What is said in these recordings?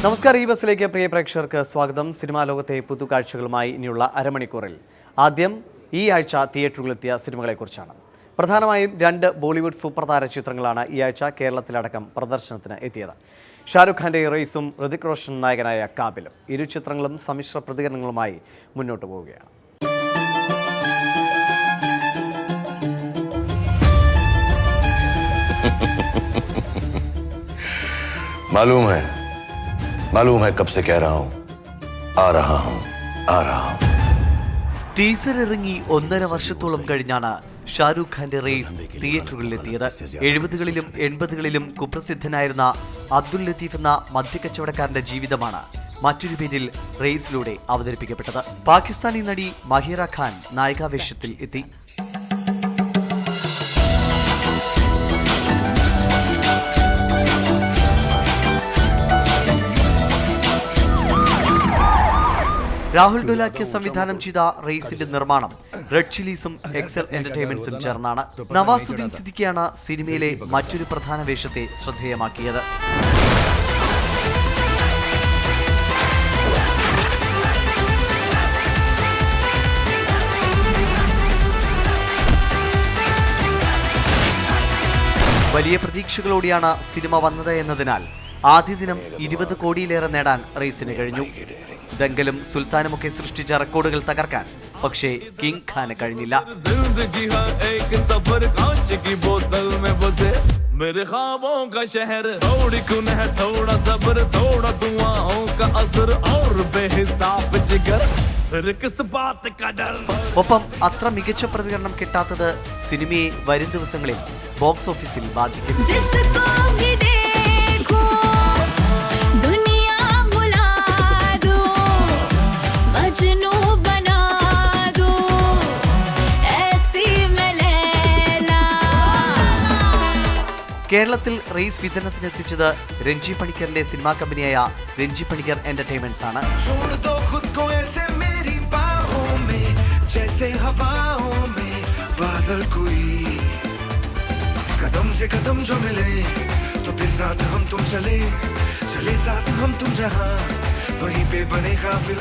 നമസ്കാരം ഈ ബസ്സിലേക്ക് പ്രിയ പ്രേക്ഷകർക്ക് സ്വാഗതം സിനിമാ ലോകത്തെ പുതുകാഴ്ചകളുമായി ഇനിയുള്ള അരമണിക്കൂറിൽ ആദ്യം ഈ ആഴ്ച തിയേറ്ററുകളിലെത്തിയ സിനിമകളെക്കുറിച്ചാണ് പ്രധാനമായും രണ്ട് ബോളിവുഡ് സൂപ്പർ താര ചിത്രങ്ങളാണ് ഈ ആഴ്ച കേരളത്തിലടക്കം പ്രദർശനത്തിന് എത്തിയത് ഷാരൂഖ് ഖാന്റെ ഇറേസും ഋതിക് റോഷൻ നായകനായ കാബിലും ഇരു ചിത്രങ്ങളും സമ്മിശ്ര പ്രതികരണങ്ങളുമായി മുന്നോട്ട് പോവുകയാണ് मालूम है मालूम है कब से कह रहा हूं आ रहा हूं आ रहा हूं ടീസർ ഇറങ്ങി ഒന്നര വർഷത്തോളം കഴിഞ്ഞാണ് ഷാരൂഖ് ഖാന്റെ റേസ് തിയേറ്ററുകളിലെത്തിയത് എഴുപതുകളിലും എൺപതുകളിലും കുപ്രസിദ്ധനായിരുന്ന അബ്ദുൽ ലത്തീഫ് എന്ന മദ്യക്കച്ചവടക്കാരന്റെ ജീവിതമാണ് മറ്റൊരു പേരിൽ റേസിലൂടെ അവതരിപ്പിക്കപ്പെട്ടത് പാകിസ്ഥാനി നടി മഹിറ ഖാൻ നായികാവേശത്തിൽ എത്തി രാഹുൽ ഡുലാക്കിയ സംവിധാനം ചെയ്ത റേസിന്റെ നിർമ്മാണം. റെഡ് ചില്ലീസും എക്സൽ എന്റർടൈൻമെന്റ്സും ചേർന്നാണ് നവാസുദ്ദീൻ സിദ്ദിഖിയാണ് സിനിമയിലെ മറ്റൊരു പ്രധാന വേഷത്തെ ശ്രദ്ധേയമാക്കിയത്. വലിയ പ്രതീക്ഷകളോടെയാണ് സിനിമ വന്നത് എന്നതിനാൽ ആദ്യ ദിനം ഇരുപത് കോടിയിലേറെ നേടാൻ റേസിന് കഴിഞ്ഞു ദങ്കലും സുൽത്താനുമൊക്കെ സൃഷ്ടിച്ച റെക്കോർഡുകൾ തകർക്കാൻ പക്ഷേ കിങ് ഖാന് കഴിഞ്ഞില്ല जिंदगी हाँ एक सफर कांच की बोतल में बसे मेरे ख्वाबों का शहर थोड़ी कुन है थोड़ा सब्र थोड़ा दुआओं का असर और बेहिसाब जिगर फिर किस बात का डर ഒപ്പം അത്ര മികച്ച പ്രതികരണം കിട്ടാത്തത് സിനിമയെ വരും ദിവസങ്ങളിൽ ബോക്സ് ഓഫീസിൽ ബാധിക്കും കേരളത്തിൽ റേസ് വിതരണത്തിനെത്തിച്ചത് രഞ്ജി പണിക്കറിന്റെ സിനിമാ കമ്പനിയായ രഞ്ജി പണിക്കർ എന്റർടൈൻമെന്റ്സ് ആണ്.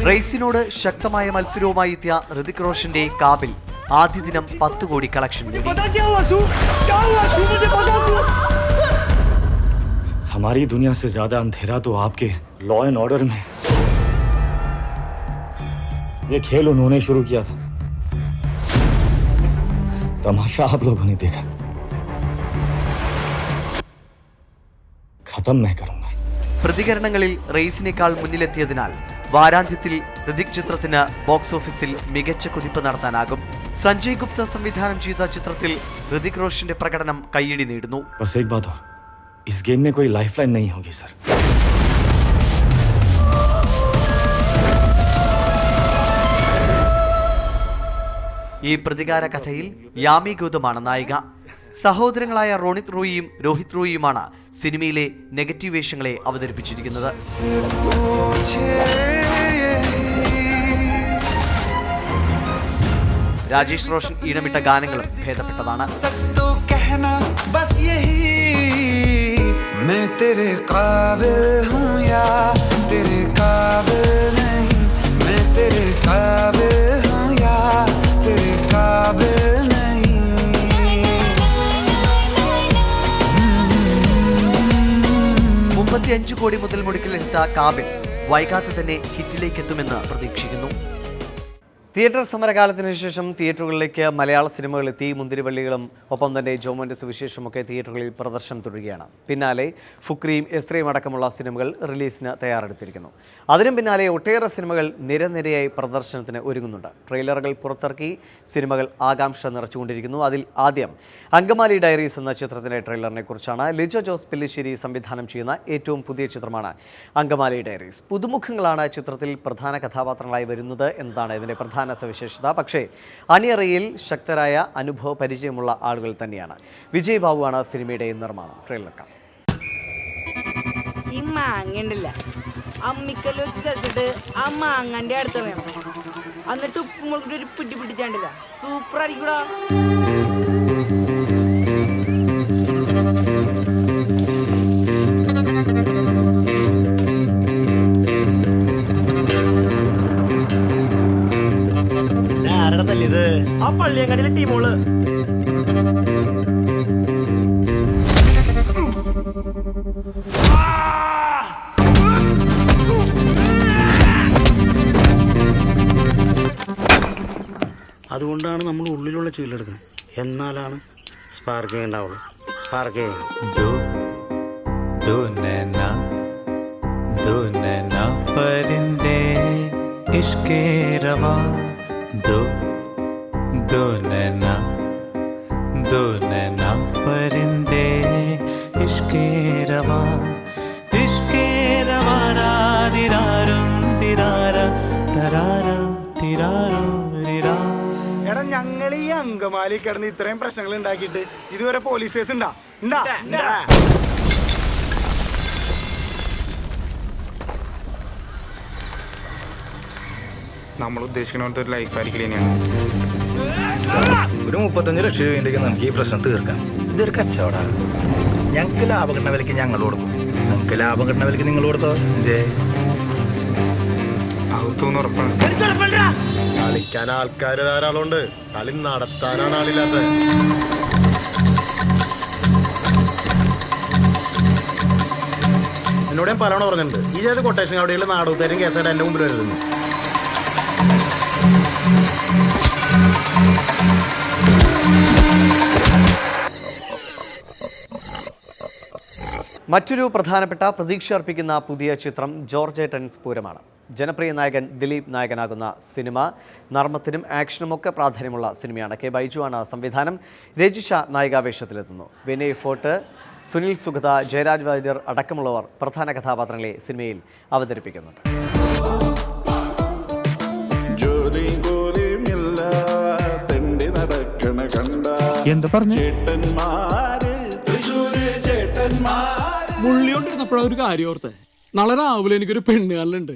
റേസിനോട് ശക്തമായ മത്സരവുമായി എത്തിയ ഋതിക് റോഷന്റെ കാബിൽ ആദ്യ ദിനം പത്ത് കോടി കളക്ഷൻ നേടി हमारी दुनिया से ज्यादा अंधेरा तो आपके लॉ एंड ऑर्डर में है। ये खेल उन्होंने शुरू किया था तमाशा आप लोगों ने देखा खत्म मैं करूंगा പ്രതികരണങ്ങളിൽ റേസിനേക്കാൾ മുന്നിലെത്തിയതിനാൽ വാരാന്ത്യത്തിൽ ഋതിക് ചിത്രത്തിന് ബോക്സ് ഓഫീസിൽ മികച്ച കുതിപ്പ് നടത്താനാകും സഞ്ജയ് ഗുപ്ത സംവിധാനം ചെയ്ത ചിത്രത്തിൽ ഋതിക് റോഷന്റെ പ്രകടനം കയ്യടി നേടുന്നു बस एक बात और इस गेम में कोई लाइफलाइन नहीं होगी सर ഈ പ്രതികാര കഥയിൽ യാമി ഗൗതമാണ് നായിക സഹോദരങ്ങളായ റോണിത് റോയിയും രോഹിത് റോയിയുമാണ് സിനിമയിലെ നെഗറ്റീവ് വേഷങ്ങളെ അവതരിപ്പിച്ചിരിക്കുന്നത് രാജേഷ് റോഷൻ ഈണമിട്ട ഗാനങ്ങളും ഭേദപ്പെട്ടതാണ്. മുപ്പത്തിയഞ്ച് കോടി മുതൽ മുടുക്കിലെടുത്ത കാബിൽ വൈകാതെ തന്നെ ഹിറ്റിലേക്കെത്തുമെന്ന് പ്രതീക്ഷിക്കുന്നു. തിയേറ്റർ സമരകാലത്തിന് ശേഷം തിയേറ്ററുകളിലേക്ക് മലയാള സിനിമകൾ എത്തി മുന്തിരിവള്ളികളും ഒപ്പം തന്നെ ജോമന്റെ സുവിശേഷമൊക്കെ തിയേറ്ററുകളിൽ പ്രദർശനം തുടരുകയാണ്. പിന്നാലെ ഫുക്രിയും എസ്രയും അടക്കമുള്ള സിനിമകൾ റിലീസിന് തയ്യാറെടുത്തിരിക്കുന്നു. അതിനും പിന്നാലെ ഒട്ടേറെ സിനിമകൾ നിരനിരയായി പ്രദർശനത്തിന് ഒരുങ്ങുന്നുണ്ട്. ട്രെയിലറുകൾ പുറത്തിറക്കി സിനിമകൾ ആകാംക്ഷ നിറച്ചുകൊണ്ടിരിക്കുന്നു. അതിൽ ആദ്യം അങ്കമാലി ഡയറീസ് എന്ന ചിത്രത്തിന്റെ ട്രെയിലറിനെ കുറിച്ചാണ് ലിജോ ജോസ് പില്ലിശ്ശേരി സംവിധാനം ചെയ്യുന്ന ഏറ്റവും പുതിയ ചിത്രമാണ് അങ്കമാലി ഡയറീസ്. പുതുമുഖങ്ങളാണ് ചിത്രത്തിൽ പ്രധാന കഥാപാത്രങ്ങളായി വരുന്നത് എന്നതാണ് ഇതിന്റെ പ്രധാന സവിശേഷത. പക്ഷേ അണിയറയിൽ ശക്തരായ അനുഭവ പരിചയമുള്ള ആളുകൾ തന്നെയാണ്. വിജയ് ബാബുവാണ് സിനിമയുടെ നിർമ്മാണം. ട്രെയിലർ കാണാം. ഈ മാങ്ങ ഉണ്ടല്ല അമ്മിക്കല്ല് വെച്ച് ആ മാങ്ങന്റെ അടുത്ത് വേണം എന്നിട്ട് ഉപ്പ് മുളകിട്ട് ഒരു പിടി പിടിച്ചാണ്ടില്ല. സൂപ്പർ ആയിരിക്കൂടാ പുളിയങ്ങാടിയിലെ ടീമോൾ അതുകൊണ്ടാണ് നമ്മൾ ഉള്ളിലുള്ള ചീലെടുക്കുന്നത് എന്നാലാണ് സ്പാർക്കിംഗ് ഉണ്ടാവുള്ളൂ. സ്പാർക്കിംഗ് പരിന്തേ ഇഷ്കേ രവാ ദോ ദുനന ദുനന പരിന്തേ ഇഷ്കേരവാ ഇഷ്കേരവാരാതിരാരും തിരാര തരാര തിരാരോ എടാ ഞങ്ങൾ ഈ അങ്കമാലി കിടന്ന് ഇത്രയും പ്രശ്നങ്ങൾ ഉണ്ടാക്കിയിട്ട് ഇതുവരെ പോലീസ് കേസ് ഉണ്ടാ നമ്മൾ ഉദ്ദേശിക്കുന്ന പോലത്തെ ഒരു ലൈഫായിരിക്കില്ല ഇനിയാണ് ഒരു മുപ്പത്തഞ്ച് ലക്ഷം രൂപയുണ്ടെങ്കിൽ നമുക്ക് ഈ പ്രശ്നം തീർക്കാം. ഇതൊരു കച്ചവടമാണ് ഞങ്ങൾക്ക് ലാഭം കിട്ടുന്ന വിലക്ക് ഞങ്ങൾ കൊടുക്കും. നിങ്ങൾക്ക് ലാഭം കിട്ടുന്ന വിലക്ക് നിങ്ങൾ കൊടുത്തോ? എന്തേ കളിക്കാൻ ആൾക്കാർ ധാരാളം ഉണ്ട് കളി നടത്താനാണ് ആളില്ലാത്തത്. എന്നോട് ഞാൻ പലവണ പറഞ്ഞിട്ടുണ്ട്. ഈ ചെയ്ത കൊട്ടേഷൻ അവിടെയുള്ള നാടകത്തേരും കേസായിട്ട് എന്റെ മുമ്പിൽ വരുന്നു മറ്റൊരു പ്രധാനപ്പെട്ട പ്രതീക്ഷ അർപ്പിക്കുന്ന പുതിയ ചിത്രം ജോർജ് ഏട്ടൻസ് പൂരമാണ് ജനപ്രിയ നായകൻ ദിലീപ് നായകനാകുന്ന സിനിമ നർമ്മത്തിനും ആക്ഷനും ഒക്കെ പ്രാധാന്യമുള്ള സിനിമയാണ്. കെ ബൈജുവാണ് സംവിധാനം. രജിഷ നായികാവേഷത്തിലെത്തുന്നു. വിനയ് ഫോർട്ട് സുനിൽ സുഗത ജയരാജ് വാര്യർ അടക്കമുള്ളവർ പ്രധാന കഥാപാത്രങ്ങളെ സിനിമയിൽ അവതരിപ്പിക്കുന്നുണ്ട്. എന്താ പറഞ്ഞു? മുള്ളിയോണ്ടിരുന്നപ്പോഴാ ഒരു കാര്യം ഓർത്തെ. നാളെ രാവിലെ എനിക്കൊരു പെണ്ണ് കാണലുണ്ട്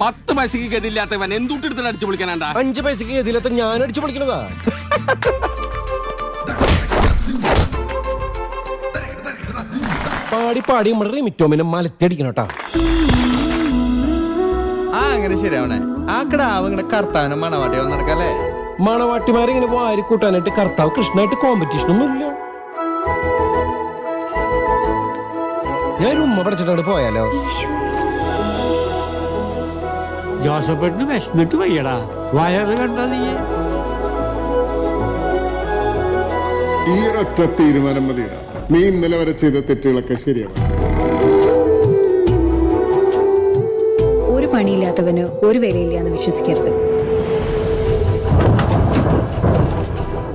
പത്ത് പൈസക്ക് ഗതിയില്ലാത്തവൻ എന്തുട്ടെടുത്തിട്ട് അടിച്ചു പൊളിക്കാനാ അഞ്ച് പൈസക്ക് ഗതിയിലത്തെ ഞാൻ അടിച്ചു പൊളിക്കണതാ. പാടി പാടി നമ്മുടെ റിമിറ്റോമിനെ മലത്തിയടിക്കണോട്ടാ ആ അങ്ങനെ ശരിയാവണേ. ആ കിടാവ് ഇങ്ങനെ കർത്താനും മണവാട്ടിയോ നടക്കല്ലേ മണവാട്ടിമാരിങ്ങനെ വാരി കൂട്ടാനായിട്ട് കർത്താവ് കൃഷ്ണനായിട്ട് കോമ്പറ്റീഷൻ ഒന്നും ഇല്ല ഞാൻ ഒരു ഉമ്മ പഠിച്ചിട്ടാണ് പോയാലോ? ജോസഫേട്ടിന് വിശന്നിട്ട് വയ്യടാ. വയറ് കണ്ടാ നീ. ഈ ഒരൊറ്റ തീരുമാനം മതിയാണ് നീ ഇന്നലെ വരെ ചെയ്ത തെറ്റുകളൊക്കെ ശരിയാണ് പണിയില്ലാത്തവന് ഒരു വിലയില്ല എന്ന് വിശ്വസിക്കരുത്.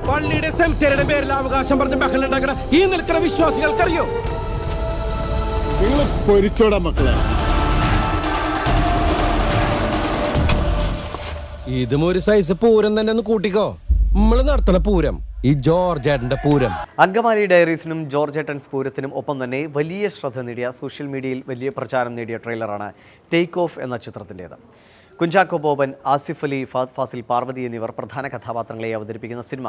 പള്ളിയുടെ സെമിത്തേരിയുടെ പേരിൽ അവകാശം പറഞ്ഞ് ബഹളം ഉണ്ടാക്കണ ഈ നിൽക്കുന്ന വിശ്വാസികൾക്കറിയോ? നിങ്ങൾ പൊരിച്ചോടാ മക്കളെ. ഇതും ഒരു സൈസ് പൂരം തന്നെ ഒന്ന് കൂട്ടിക്കോ. നമ്മൾ നടത്തണ പൂരം. ഈ ജോർജേട്ടന്റെ പൂരം. അങ്കമാലി ഡയറീസിനും ജോർജ് ഏട്ടൻസ് പൂരത്തിനും ഒപ്പം തന്നെ വലിയ ശ്രദ്ധ നേടിയ സോഷ്യൽ മീഡിയയിൽ വലിയ പ്രചാരം നേടിയ ട്രെയിലറാണ് ടേക്ക് ഓഫ് എന്ന ചിത്രത്തിന്റേത്. കുഞ്ചാക്കോ ബോബൻ ആസിഫ് അലി ഫാദ് ഫാസിൽ പാർവതി എന്നിവർ പ്രധാന കഥാപാത്രങ്ങളെ അവതരിപ്പിക്കുന്ന സിനിമ.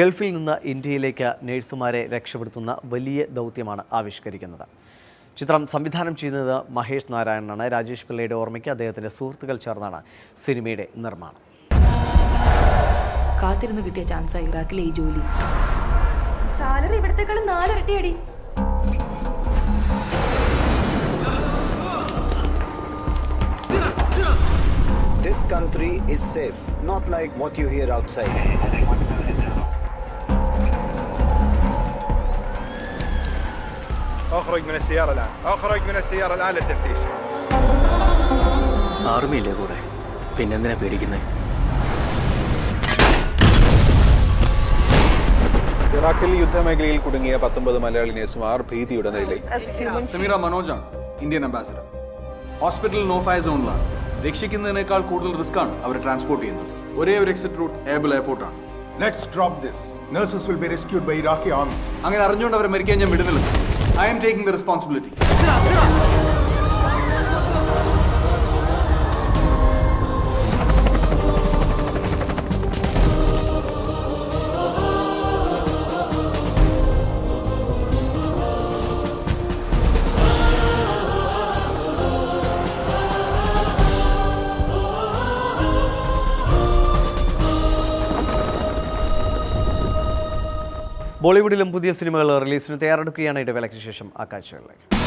ഗൾഫിൽ നിന്ന് ഇന്ത്യയിലേക്ക് നേഴ്സുമാരെ രക്ഷപ്പെടുത്തുന്ന വലിയ ദൗത്യമാണ് ആവിഷ്കരിക്കുന്നത്. ചിത്രം സംവിധാനം ചെയ്യുന്നത് മഹേഷ് നാരായണനാണ്. രാജേഷ് പിള്ളയുടെ ഓർമ്മയ്ക്ക് അദ്ദേഹത്തിന്റെ സുഹൃത്തുക്കൾ ചേർന്നാണ് സിനിമയുടെ നിർമ്മാണം. കാത്തിരുന്ന് കിട്ടിയ ചാൻസാ ഇറാഖിലെ ഈ ജോലി salary ഇവിടത്തെക്കാളും നാലിരട്ടിയടി This country is safe, not like what you hear outside. اخرج من السيارة الآن اخرج من السيارة الآن للتفتيش ആർമിയില്ലേ കൂടെ പിന്നെന്തിനാ പേടിക്കുന്നത് ഇറാഖിൽ യുദ്ധമേഖലയിൽ കുടുങ്ങിയ പത്തൊമ്പത് മലയാളി നേഴ്സുമാർ ഭീതിയുടെ നിലയിൽ Sameera മനോജാണ് Indian ambassador hospital no fire സോണിലാണ് രക്ഷിക്കുന്നതിനേക്കാൾ കൂടുതൽ റിസ്ക് ആണ് അവരെ ട്രാൻസ്പോർട്ട് ചെയ്യുന്നത്. ഒരേ ഒരു exit route able എയർപോർട്ടാണ് let's drop this nurses will be rescued by Iraqi army അങ്ങനെ അറിഞ്ഞുകൊണ്ട് അവരെ മരിക്കാൻ ഞാൻ വിടുന്നില്ല. I'm taking the responsibility ബോളിവുഡിലും പുതിയ സിനിമകൾ റിലീസിന് തയ്യാറെടുക്കുകയാണ് ഇടവേളയ്ക്ക് ശേഷം ആ കാഴ്ചകളിലേക്ക്